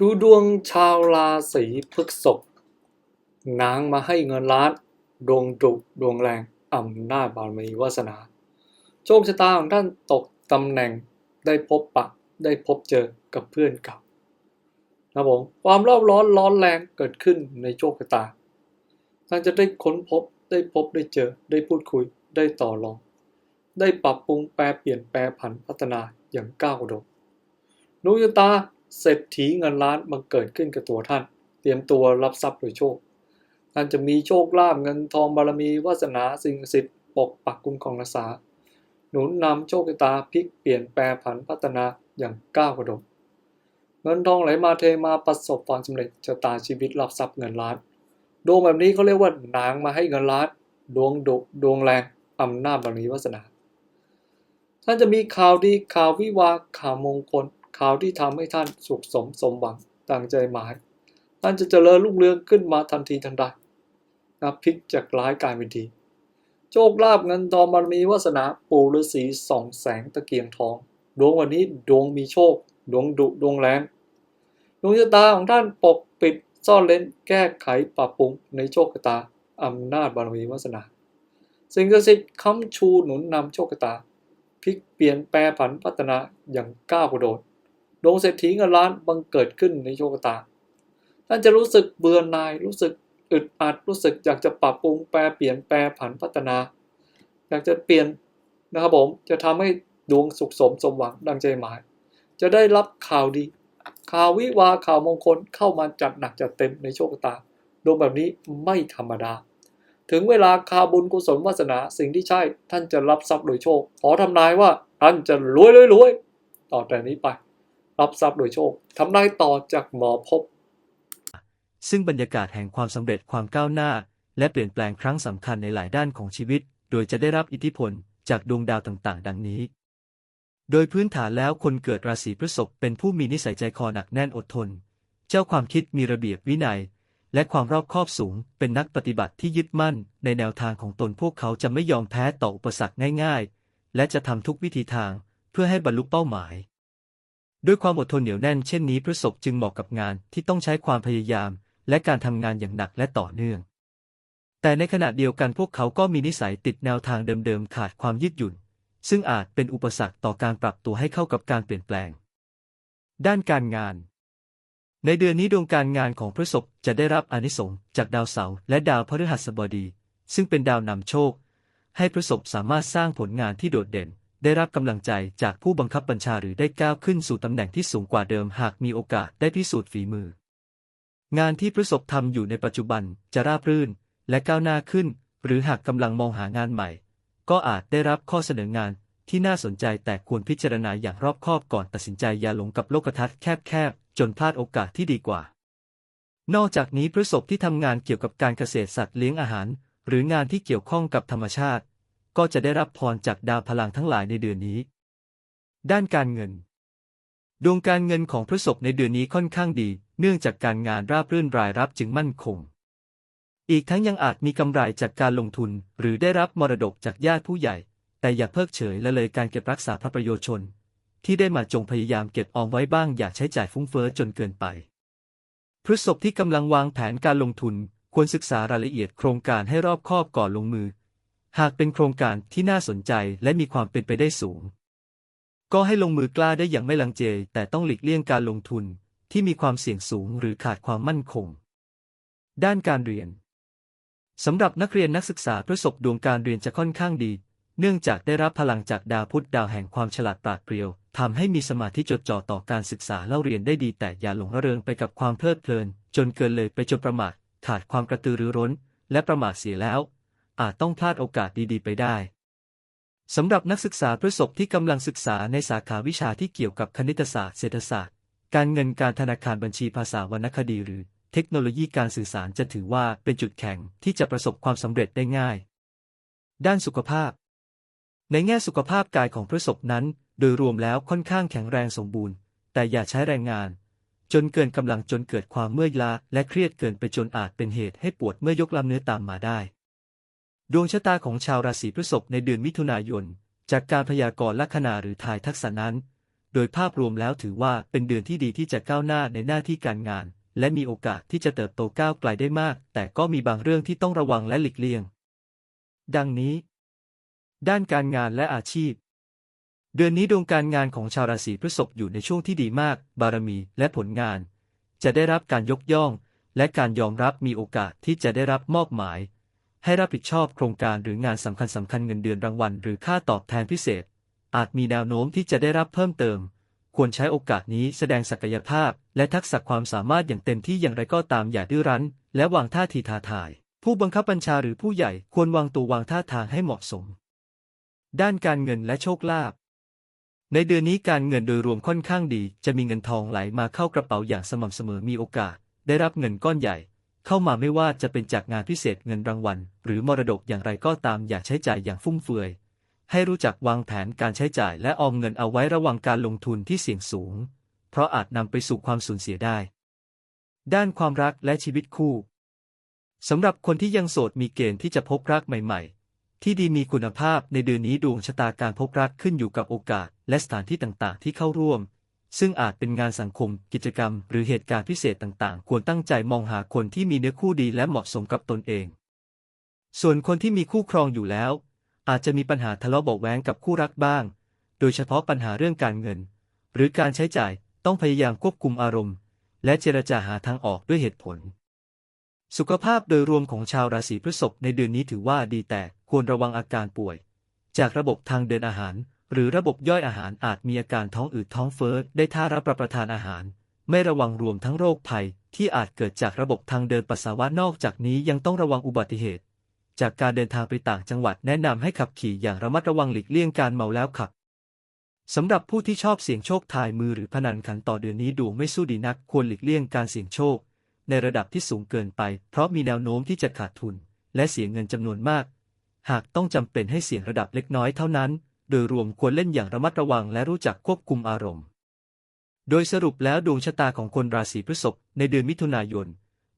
ดูดวงชาวราศีพฤษภนางมาให้เงินล้านดวงดุดวงแรงอำนาจบารมีวาสนา โชคชะตาของท่านตกตำแหน่งได้พบปะได้พบเจอกับเพื่อนเก่านะผมความรอบร้อนร้อนแรงเกิดขึ้นในโชคชะตาท่านจะได้ค้นพบได้พบได้เจอ ได้พูดคุยได้ต่อรอง ได้ปรับปรุงแปลเปลี่ยนแปลผันพัฒนาอย่างก้าวกระโดดดวงชะตา เศรษฐีเงินล้านบังเกิดขึ้นกับตัวท่าน เตรียมตัวรับทรัพย์โดยโชค ท่านจะมีโชคลาภเงินทองบารมีวาสนาสิ่งศักดิ์สิทธิ์ปกปักคุ้มครองรักษา หนุนนำโชคชะตาพลิกเปลี่ยนแปลผันพัฒนาอย่างก้าวกระโดดเงินทองไหลมาเทมาประสบความสำเร็จชะตาชีวิตรับทรัพย์เงินล้าน ดวงแบบนี้เขาเรียกว่านางมาให้เงินล้าน ดวงดุดวงแรงอำนาจบารมีวาสนา ท่านจะมีข่าวดีข่าววิวาข่าวมงคล ข่าวที่ทำให้ท่านสุขสมสมหวังตั้งใจหมาย ท่านจะเจริญรุ่งเรืองขึ้นมาทันทีทันใดนะพลิกจากร้ายกลายเป็นดี โชคลาภเงินทองบารมีวาสนาปู่ฤาษีส่องแสงตะเกียงทอง ดวงวันนี้ดวงมีโชค ดวงดุดวงแรงดวงชะตาของท่านปกปิดซ่อนเล้นแก้ไขปรับปรุงในโชคชะตาอำนาจบารมีวาสนา สิ่งศักดิ์สิทธิ์ค้ำชูหนุนนำโชคชะตาพลิกเปลี่ยนแปลผันพัฒนาอย่างก้าวกระโดด งเศรษฐีเงินล้านบังเกิดขึ้นในโชคตา ท่านจะรู้สึกเบื่อหน่าย รู้สึกอึดอัด รู้สึกอยากจะปรับปรุงแปลเปลี่ยนแปลผันพัฒนา อยากจะเปลี่ยนนะครับผม จะทำให้ดวงสุขสมสมหวังดังใจหมาย จะได้รับข่าวดี ข่าววิวาข่าวมงคลเข้ามาจัดหนักจัดเต็มในโชคตา ดวงแบบนี้ไม่ธรรมดา ถึงเวลาคาบุญกุศลวาสนาสิ่งที่ใช่ ท่านจะรับทรัพย์โดยโชค ขอทำนายว่าท่านจะรวยรวยรวยต่อแต่นี้ไป รับทรัพย์โดยโชคทำนายต่อจากหมอพบ ซึ่งบรรยากาศแห่งความสำเร็จความก้าวหน้า และเปลี่ยนแปลงครั้งสำคัญในหลายด้านของชีวิต โดยจะได้รับอิทธิพลจากดวงดาวต่างๆ ดังนี้ โดยพื้นฐานแล้วคนเกิดราศีพฤษภเป็นผู้มีนิสัยใจคอหนักแน่นอดทน เจ้าความคิดมีระเบียบวินัย และความรอบคอบสูง เป็นนักปฏิบัติที่ยึดมั่น ในแนวทางของตนพวกเขาจะไม่ยอมแพ้ต่ออุปสรรคง่าย ๆ และจะทำทุกวิธีทางเพื่อให้บรรลุเป้าหมาย ด้วยความอดทนเหนียวแน่นเช่นนี้พฤษภจึงเหมาะกับงานที่ต้องใช้ความพยายาม และการทำงานอย่างหนักและต่อเนื่อง แต่ในขณะเดียวกันพวกเขาก็มีนิสัยติดแนวทางเดิมๆขาดความยืดหยุ่น ซึ่งอาจเป็นอุปสรรคต่อการปรับตัวให้เข้ากับการเปลี่ยนแปลง ด้านการงาน ในเดือนนี้ดวงการงานของพฤษภจะได้รับอนิสงส์จากดาวเสาร์และดาวพฤหัสบดี ซึ่งเป็นดาวนำโชค ให้พฤษภสามารถสร้างผลงานที่โดดเด่น ได้รับกำลังใจจากผู้บังคับบัญชาหรือได้ก้าวขึ้นสู่ตำแหน่งที่สูงกว่าเดิมหากมีโอกาสได้พิสูจน์ฝีมือ งานที่พฤษภทำอยู่ในปัจจุบันจะราบรื่น และก้าวหน้าขึ้น หรือหากกำลังมองหางานใหม่ ก็อาจได้รับข้อเสนองานที่น่าสนใจแต่ควรพิจารณาอย่างรอบคอบก่อนตัดสินใจอย่าหลงกับโลกทัศน์แคบๆจนพลาดโอกาสที่ดีกว่า นอกจากนี้พฤษภที่ทำงานเกี่ยวกับการเกษตรสัตว์เลี้ยงอาหาร หรืองานที่เกี่ยวข้องกับธรรมชาติ ก็จะได้รับพรจากดาวพลังทั้งหลายในเดือนนี้ ด้านการเงิน ดวงการเงินของพฤษภในเดือนนี้ค่อนข้างดี เนื่องจากการงานราบรื่นรายรับจึงมั่นคง อีกทั้งยังอาจมีกำไรจากการลงทุน หรือได้รับมรดกจากญาติผู้ใหญ่ แต่อย่าเพิกเฉยและเลยการเก็บรักษาพระประโยชน์ชน ที่ได้มาจงพยายามเก็บออมไว้บ้างอย่าใช้จ่ายฟุ้งเฟ้อจนเกินไปพฤษภที่กำลังวางแผนการลงทุนควรศึกษารายละเอียดโครงการให้รอบคอบก่อนลงมือ หากเป็นโครงการที่น่าสนใจและมีความเป็นไปได้สูง ก็ให้ลงมือกล้าได้อย่างไม่ลังเลแต่ต้องหลีกเลี่ยงการลงทุนที่มีความเสี่ยงสูงหรือขาดความมั่นคง ด้านการเรียนสำหรับนักเรียนนักศึกษาพฤษภดวงการเรียนจะค่อนข้างดี เนื่องจากได้รับพลังจากดาวพุธดาวแห่งความฉลาดปราดเปรียวทำให้มีสมาธิจดจ่อต่อการศึกษาเล่าเรียนได้ดีแต่อย่าหลงระเริงไปกับความเพลิดเพลิน จนเกินเลยไปจนประมาทขาดความกระตือรือร้น และประมาทเสียแล้ว อาจต้องพลาดโอกาสดีๆ ไปได้สำหรับนักศึกษาพฤษภที่กำลังศึกษาในสาขาวิชาที่เกี่ยวกับคณิตศาสตร์ เศรษฐศาสตร์ การเงินการธนาคารบัญชีภาษาวรรณคดี หรือเทคโนโลยีการสื่อสารจะถือว่าเป็นจุดแข็งที่จะประสบความสำเร็จได้ง่าย ด้านสุขภาพ ในแง่สุขภาพกายของพฤษภนั้น โดยรวมแล้วค่อนข้างแข็งแรงสมบูรณ์ แต่อย่าใช้แรงงาน จนเกินกำลังจนเกิดความเมื่อยล้าและเครียดเกินไปจนอาจเป็นเหตุให้ปวดเมื่อยกลำเนื้อตามมาได้ ดวงชะตาของชาวราศีพฤษภในเดือนมิถุนายน จากการพยากรณ์ลัคนาหรือทายทักษะนั้น โดยภาพรวมแล้วถือว่าเป็นเดือนที่ดีที่จะก้าวหน้าในหน้าที่การงาน และมีโอกาสที่จะเติบโตก้าวไกลได้มาก แต่ก็มีบางเรื่องที่ต้องระวังและหลีกเลี่ยง ดังนี้ ด้านการงานและอาชีพ เดือนนี้ดวงการงานของชาวราศีพฤษภอยู่ในช่วงที่ดีมาก บารมีและผลงาน จะได้รับการยกย่อง และการยอมรับมีโอกาสที่จะได้รับมอบหมาย ให้รับผิดชอบโครงการหรืองานสำคัญสำคัญเงินเดือนรางวัล หรือค่าตอบแทนพิเศษ อาจมีแนวโน้มที่จะได้รับเพิ่มเติม ควรใช้โอกาสนี้แสดงศักยภาพ และทักษะความสามารถอย่างเต็มที่อย่างไรก็ตามอย่าดื้อรั้น และวางท่าทีท้าทาย ผู้บังคับบัญชาหรือผู้ใหญ่ควรวางตัววางท่าทางให้เหมาะสม ด้านการเงินและโชคลาภในเดือนนี้การเงินโดยรวมค่อนข้างดี จะมีเงินทองไหลมาเข้ากระเป๋าอย่างสม่ำเสมอมีโอกาส ได้รับเงินก้อนใหญ่ เข้ามาไม่ว่าจะเป็นจากงานพิเศษเงินรางวัล หรือมรดกอย่างไรก็ตามอย่าใช้จ่ายอย่างฟุ่มเฟือย ให้รู้จักวางแผนการใช้จ่ายและออมเงินเอาไว้ระวังการลงทุนที่เสี่ยงสูง เพราะอาจนำไปสู่ความสูญเสียได้ ด้านความรักและชีวิตคู่สำหรับคนที่ยังโสดมีเกณฑ์ที่จะพบรักใหม่ๆ ที่ดีมีคุณภาพในเดือนนี้ดวงชะตาการพบรักขึ้นอยู่กับโอกาส และสถานที่ต่างๆ ที่เข้าร่วม ซึ่งอาจเป็นงานสังคม กิจกรรม หรือเหตุการณ์พิเศษต่างๆ ควรตั้งใจมองหาคนที่มีเนื้อคู่ดีและเหมาะสมกับตนเอง ส่วนคนที่มีคู่ครองอยู่แล้ว อาจจะมีปัญหาทะเลาะเบาะแว้งกับคู่รักบ้าง โดยเฉพาะปัญหาเรื่องการเงิน หรือการใช้จ่ายต้องพยายามควบคุมอารมณ์ และเจรจาหาทางออกด้วยเหตุผล สุขภาพโดยรวมของชาวราศีพฤษภในเดือนนี้ถือว่าดีแต่ควรระวังอาการป่วย จากระบบทางเดินอาหาร หรือระบบย่อยอาหารอาจมีอาการท้องอืดท้องเฟ้อได้ถ้ารับประทานอาหาร ไม่ระวังรวมทั้งโรคภัย ที่อาจเกิดจากระบบทางเดินปัสสาวะนอกจากนี้ยังต้องระวังอุบัติเหตุ จากการเดินทางไปต่างจังหวัดแนะนำให้ขับขี่อย่างระมัดระวังหลีกเลี่ยงการเมาแล้วขับสำหรับผู้ที่ชอบเสี่ยงโชคทายมือหรือพนันขันต่อเดือนนี้ดวงไม่สู้ดีนักควรหลีกเลี่ยงการเสี่ยงโชค ในระดับที่สูงเกินไป เพราะมีแนวโน้มที่จะขาดทุน และเสียเงินจำนวนมาก หากต้องจำเป็นให้เสี่ยงระดับเล็กน้อยเท่านั้น โดยรวมควรเล่นอย่างระมัดระวังและรู้จักควบคุมอารมณ์ โดยสรุปแล้วดวงชะตาของคนราศีพฤษภในเดือนมิถุนายน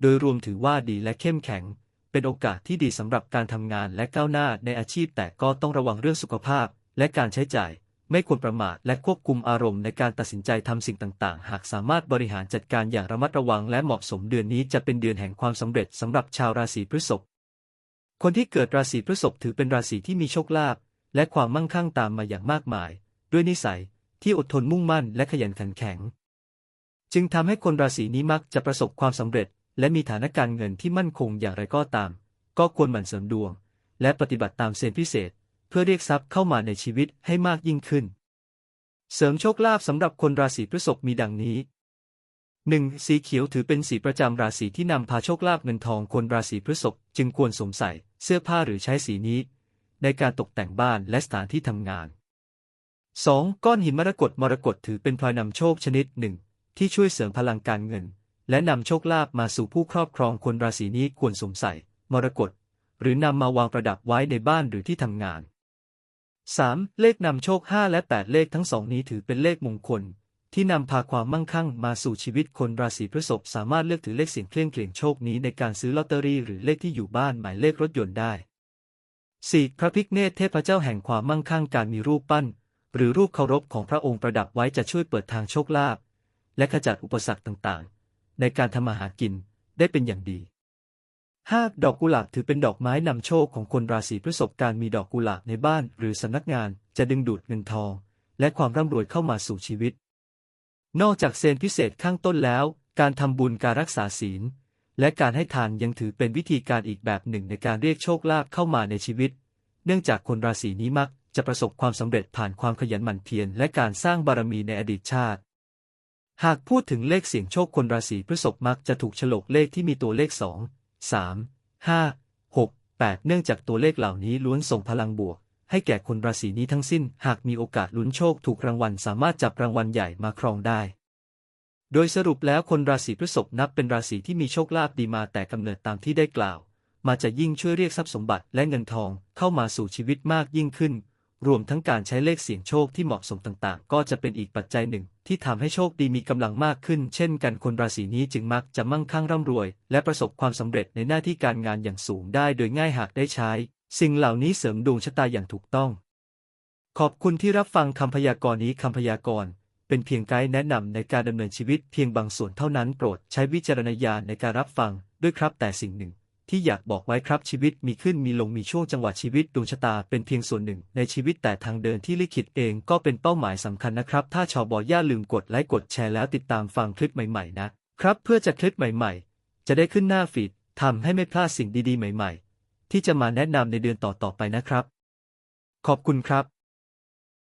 โดยรวมถือว่าดีและเข้มแข็ง เป็นโอกาสที่ดีสำหรับการทำงานและก้าวหน้าในอาชีพ แต่ก็ต้องระวังเรื่องสุขภาพ และการใช้จ่าย ไม่ควรประมาทและควบคุมอารมณ์ในการตัดสินใจทำสิ่งต่างๆ หากสามารถบริหารจัดการอย่างระมัดระวังและเหมาะสมเดือนนี้จะเป็นเดือนแห่งความสำเร็จสำหรับชาวราศีพฤษภคนที่เกิดราศีพฤษภถือเป็นราศีที่มีโชคลาภ และความมั่งคั่งตามมาอย่างมากมาย ด้วยนิสัยที่อดทนมุ่งมั่นและขยันขันแข็ง จึงทำให้คนราศีนี้มักจะประสบความสำเร็จ และมีฐานะการเงินที่มั่นคงอย่างไรก็ตาม ก็ควรหมั่นเสริมดวง และปฏิบัติตามเซนพิเศษ เพื่อเรียกทรัพย์เข้ามาในชีวิตให้มากยิ่งขึ้น เสริมโชคลาภสำหรับคนราศีพฤษภมีดังนี้ 1. สีเขียวถือเป็นสีประจำราศีที่นำพาโชคลาภเงินทองคนราศีพฤษภจึงควรสวมใส่เสื้อผ้าหรือใช้สีนี้ ในการตกแต่งบ้านและสถานที่ทำงาน 2. ก้อนหินมรกตมรกตถือเป็นพลอยนำโชคชนิดหนึ่ง ที่ช่วยเสริมพลังการเงิน และนำโชคลาภมาสู่ผู้ครอบครองคนราศีนี้ควรสวมใส่ มรกตหรือนำมาวางประดับไว้ในบ้านหรือที่ทำงาน 3. เลขนำโชค 5 และ 8 เลขทั้งสองนี้ถือเป็นเลขมงคล ที่นำพาความมั่งคั่งมาสู่ชีวิตคนราศีพฤษภสามารถเลือกถือเลขเสียงเคลี่ยงเกลี่ยงโชคนี้ในการซื้อลอตเตอรี่หรือเลขที่อยู่บ้านหมายเลขรถยนต์ได้ 4. พระพิฆเนศเทพเจ้าแห่งความมั่งคั่งการมีรูปปั้น หรือรูปเคารพของพระองค์ประดับไว้จะช่วยเปิดทางโชคลาภและขจัดอุปสรรคต่างๆ ในการทำมาหากินได้เป็นอย่างดี 5. ดอกกุหลาบถือเป็นดอกไม้นำโชคของคนราศีพฤษภการมีดอกกุหลาบในบ้าน หรือสำนักงานจะดึงดูดเงินทอง และความร่ำรวยเข้ามาสู่ชีวิต นอกจากเซนพิเศษข้างต้นแล้ว การทำบุญการรักษาศีล และการให้ทานยังถือเป็นวิธีการอีกแบบหนึ่งในการเรียกโชคลาภเข้ามาในชีวิต เนื่องจากคนราศีนี้มักจะประสบความสำเร็จผ่านความขยันหมั่นเพียรและการสร้างบารมีในอดีตชาติ หากพูดถึงเลขเสี่ยงโชคคนราศีพฤษภมักจะถูกฉลกเลขที่มีตัวเลข 2 3 5 6 8 เนื่องจากตัวเลขเหล่านี้ล้วนส่งพลังบวก ให้แก่คนราศีนี้ทั้งสิ้น หากมีโอกาสลุ้นโชคถูกรางวัลสามารถจับรางวัลใหญ่มาครองได้ โดยสรุปแล้วคนราศีพฤษภนับเป็นราศีที่มีโชคลาภดีมาแต่กำเนิดตามที่ได้กล่าว มาจะยิ่งช่วยเรียกทรัพย์สมบัติและเงินทองเข้ามาสู่ชีวิตมากยิ่งขึ้น รวมทั้งการใช้เลขเสียงโชคที่เหมาะสมต่างๆ ก็จะเป็นอีกปัจจัยหนึ่ง ที่ทำให้โชคดีมีกำลังมากขึ้น เช่นกันคนราศีนี้จึงมักจะมั่งคั่งร่ำรวย และประสบความสำเร็จในหน้าที่การงานอย่างสูงได้โดยง่ายหากได้ใช้ สิ่งเหล่านี้เสริมดวงชะตาอย่างถูกต้อง ขอบคุณที่รับฟังคำพยากรณ์นี้คำพยากรณ์ เป็นเพียงไกด์แนะนำในการดำเนินชีวิตเพียงบางส่วนเท่านั้นโปรดใช้วิจารณญาณในการรับฟังด้วยครับแต่สิ่งหนึ่ง ที่อยากบอกไว้ครับชีวิตมีขึ้นมีลงมีช่วงจังหวะชีวิตดวงชะตาเป็นเพียงส่วนหนึ่ง ในชีวิตแต่ทางเดินที่ลิขิตเองก็เป็นเป้าหมายสำคัญนะครับ ถ้าชอบอย่าลืมกดไลค์กดแชร์แล้วติดตามฟังคลิปใหม่ๆนะครับเพื่อจะคลิปใหม่ๆ จะได้ขึ้นหน้าฟีดทำให้ไม่พลาดสิ่งดีๆ ใหม่ ๆ ที่จะมาแนะนำในเดือนต่อๆไปนะครับ ขอบคุณครับ